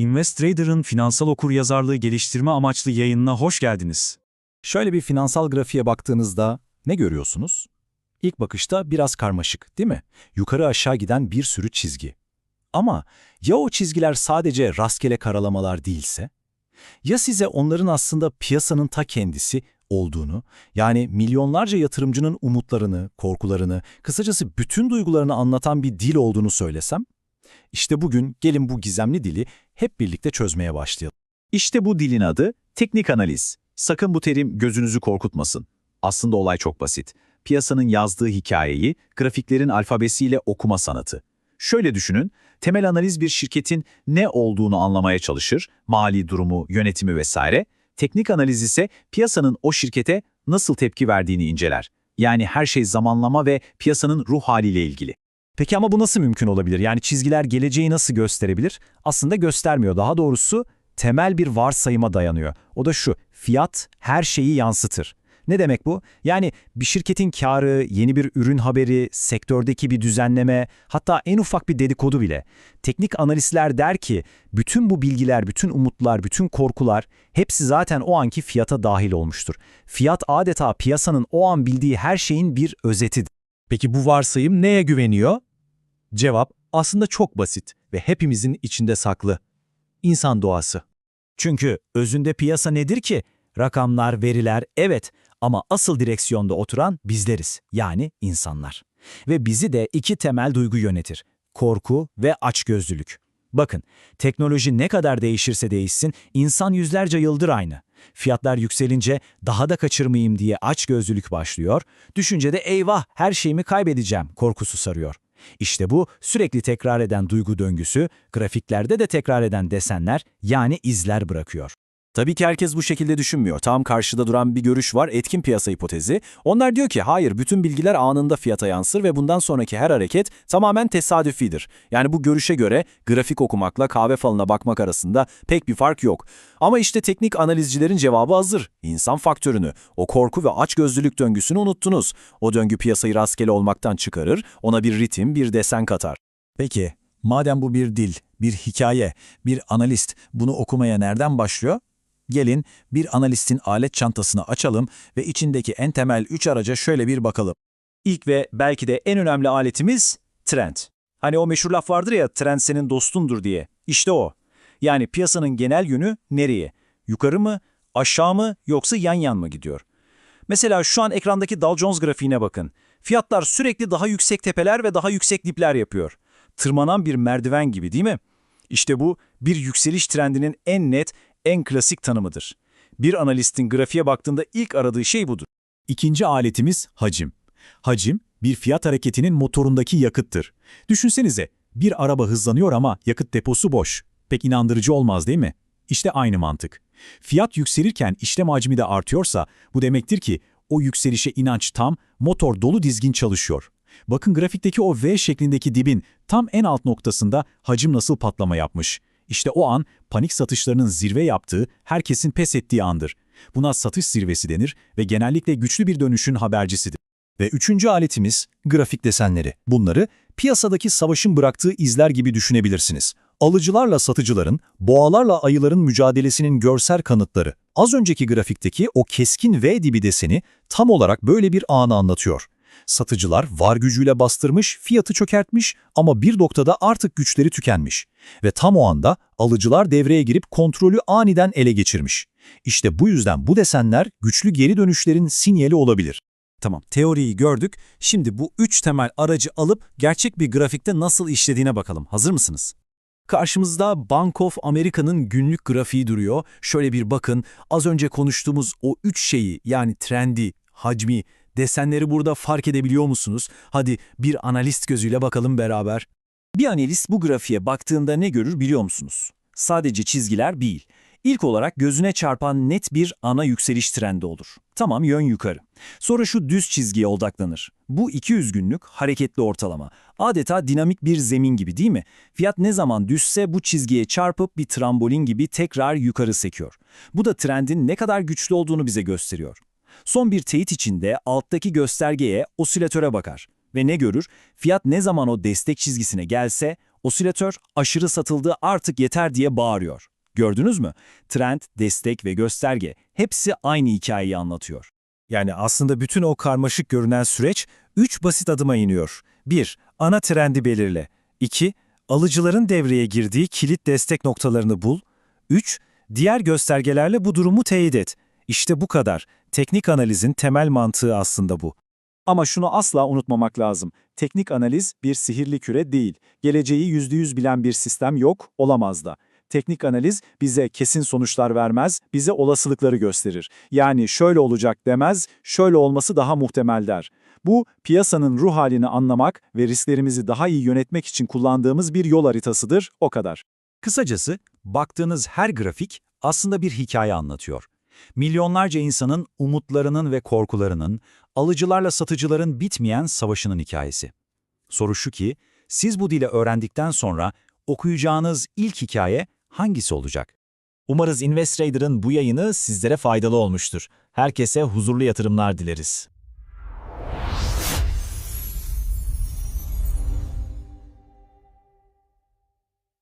InvestTrader'ın finansal okuryazarlığı geliştirme amaçlı yayınına hoş geldiniz. Şöyle bir finansal grafiğe baktığınızda ne görüyorsunuz? İlk bakışta biraz karmaşık, değil mi? Yukarı aşağı giden bir sürü çizgi. Ama ya o çizgiler sadece rastgele karalamalar değilse? Ya size onların aslında piyasanın ta kendisi olduğunu, yani milyonlarca yatırımcının umutlarını, korkularını, kısacası bütün duygularını anlatan bir dil olduğunu söylesem? İşte bugün gelin bu gizemli dili hep birlikte çözmeye başlayalım. İşte bu dilin adı teknik analiz. Sakın bu terim gözünüzü korkutmasın. Aslında olay çok basit. Piyasanın yazdığı hikayeyi grafiklerin alfabesiyle okuma sanatı. Şöyle düşünün, temel analiz bir şirketin ne olduğunu anlamaya çalışır, mali durumu, yönetimi vesaire. Teknik analiz ise piyasanın o şirkete nasıl tepki verdiğini inceler. Yani her şey zamanlama ve piyasanın ruh haliyle ilgili. Peki ama bu nasıl mümkün olabilir? Yani çizgiler geleceği nasıl gösterebilir? Aslında göstermiyor. Daha doğrusu temel bir varsayıma dayanıyor. O da şu, fiyat her şeyi yansıtır. Ne demek bu? Yani bir şirketin karı, yeni bir ürün haberi, sektördeki bir düzenleme, hatta en ufak bir dedikodu bile. Teknik analistler der ki, bütün bu bilgiler, bütün umutlar, bütün korkular hepsi zaten o anki fiyata dahil olmuştur. Fiyat adeta piyasanın o an bildiği her şeyin bir özetidir. Peki bu varsayım neye güveniyor? Cevap aslında çok basit ve hepimizin içinde saklı. İnsan doğası. Çünkü özünde piyasa nedir ki? Rakamlar, veriler, evet ama asıl direksiyonda oturan bizleriz, yani insanlar. Ve bizi de iki temel duygu yönetir, korku ve açgözlülük. Bakın, teknoloji ne kadar değişirse değişsin, insan yüzlerce yıldır aynı. Fiyatlar yükselince daha da kaçırmayayım diye açgözlülük başlıyor, düşüncede eyvah her şeyimi kaybedeceğim korkusu sarıyor. İşte bu sürekli tekrar eden duygu döngüsü, grafiklerde de tekrar eden desenler yani izler bırakıyor. Tabii ki herkes bu şekilde düşünmüyor. Tam karşıda duran bir görüş var, etkin piyasa hipotezi. Onlar diyor ki hayır, bütün bilgiler anında fiyata yansır ve bundan sonraki her hareket tamamen tesadüfidir. Yani bu görüşe göre grafik okumakla kahve falına bakmak arasında pek bir fark yok. Ama işte teknik analizcilerin cevabı hazır. İnsan faktörünü, o korku ve açgözlülük döngüsünü unuttunuz. O döngü piyasayı rastgele olmaktan çıkarır, ona bir ritim, bir desen katar. Peki, madem bu bir dil, bir hikaye, bir analist bunu okumaya nereden başlıyor? Gelin bir analistin alet çantasını açalım ve içindeki en temel üç araca şöyle bir bakalım. İlk ve belki de en önemli aletimiz trend. Hani o meşhur laf vardır ya trend senin dostundur diye. İşte o. Yani piyasanın genel yönü nereye? Yukarı mı, aşağı mı yoksa yan yan mı gidiyor? Mesela şu an ekrandaki Dow Jones grafiğine bakın. Fiyatlar sürekli daha yüksek tepeler ve daha yüksek dipler yapıyor. Tırmanan bir merdiven gibi değil mi? İşte bu bir yükseliş trendinin en net, en klasik tanımıdır. Bir analistin grafiğe baktığında ilk aradığı şey budur. İkinci aletimiz hacim. Hacim, bir fiyat hareketinin motorundaki yakıttır. Düşünsenize, bir araba hızlanıyor ama yakıt deposu boş. Pek inandırıcı olmaz değil mi? İşte aynı mantık. Fiyat yükselirken işlem hacmi de artıyorsa bu demektir ki o yükselişe inanç tam, motor dolu dizgin çalışıyor. Bakın grafikteki o V şeklindeki dibin tam en alt noktasında hacim nasıl patlama yapmış. İşte o an panik satışlarının zirve yaptığı, herkesin pes ettiği andır. Buna satış zirvesi denir ve genellikle güçlü bir dönüşün habercisidir. Ve üçüncü aletimiz grafik desenleri. Bunları piyasadaki savaşın bıraktığı izler gibi düşünebilirsiniz. Alıcılarla satıcıların, boğalarla ayıların mücadelesinin görsel kanıtları. Az önceki grafikteki o keskin V dibi deseni tam olarak böyle bir anı anlatıyor. Satıcılar var gücüyle bastırmış, fiyatı çökertmiş ama bir noktada artık güçleri tükenmiş. Ve tam o anda alıcılar devreye girip kontrolü aniden ele geçirmiş. İşte bu yüzden bu desenler güçlü geri dönüşlerin sinyali olabilir. Tamam, teoriyi gördük. Şimdi bu üç temel aracı alıp gerçek bir grafikte nasıl işlediğine bakalım. Hazır mısınız? Karşımızda Bank of America'nın günlük grafiği duruyor. Şöyle bir bakın, az önce konuştuğumuz o üç şeyi yani trendi, hacmi, desenleri burada fark edebiliyor musunuz? Hadi bir analist gözüyle bakalım beraber. Bir analist bu grafiğe baktığında ne görür biliyor musunuz? Sadece çizgiler değil. İlk olarak gözüne çarpan net bir ana yükseliş trendi olur. Tamam yön yukarı. Sonra şu düz çizgiye odaklanır. Bu 200 günlük hareketli ortalama. Adeta dinamik bir zemin gibi değil mi? Fiyat ne zaman düşse bu çizgiye çarpıp bir trambolin gibi tekrar yukarı sekiyor. Bu da trendin ne kadar güçlü olduğunu bize gösteriyor. Son bir teyit içinde alttaki göstergeye, osilatöre bakar ve ne görür? Fiyat ne zaman o destek çizgisine gelse Osilatör aşırı satıldı artık yeter diye bağırıyor. Gördünüz mü? Trend, destek ve gösterge hepsi aynı hikayeyi anlatıyor. Yani aslında bütün o karmaşık görünen süreç 3 basit adıma iniyor. 1. Ana trendi belirle. 2. Alıcıların devreye girdiği kilit destek noktalarını bul. 3. Diğer göstergelerle bu durumu teyit et. İşte bu kadar. Teknik analizin temel mantığı aslında bu. Ama şunu asla unutmamak lazım. Teknik analiz bir sihirli küre değil. Geleceği %100 bilen bir sistem yok, olamaz da. Teknik analiz bize kesin sonuçlar vermez, bize olasılıkları gösterir. Yani şöyle olacak demez, şöyle olması daha muhtemel der. Bu, piyasanın ruh halini anlamak ve risklerimizi daha iyi yönetmek için kullandığımız bir yol haritasıdır, o kadar. Kısacası, baktığınız her grafik aslında bir hikaye anlatıyor. Milyonlarca insanın umutlarının ve korkularının, alıcılarla satıcıların bitmeyen savaşının hikayesi. Soru şu ki, siz bu dili öğrendikten sonra okuyacağınız ilk hikaye hangisi olacak? Umarız InvestTrader'ın bu yayını sizlere faydalı olmuştur. Herkese huzurlu yatırımlar dileriz.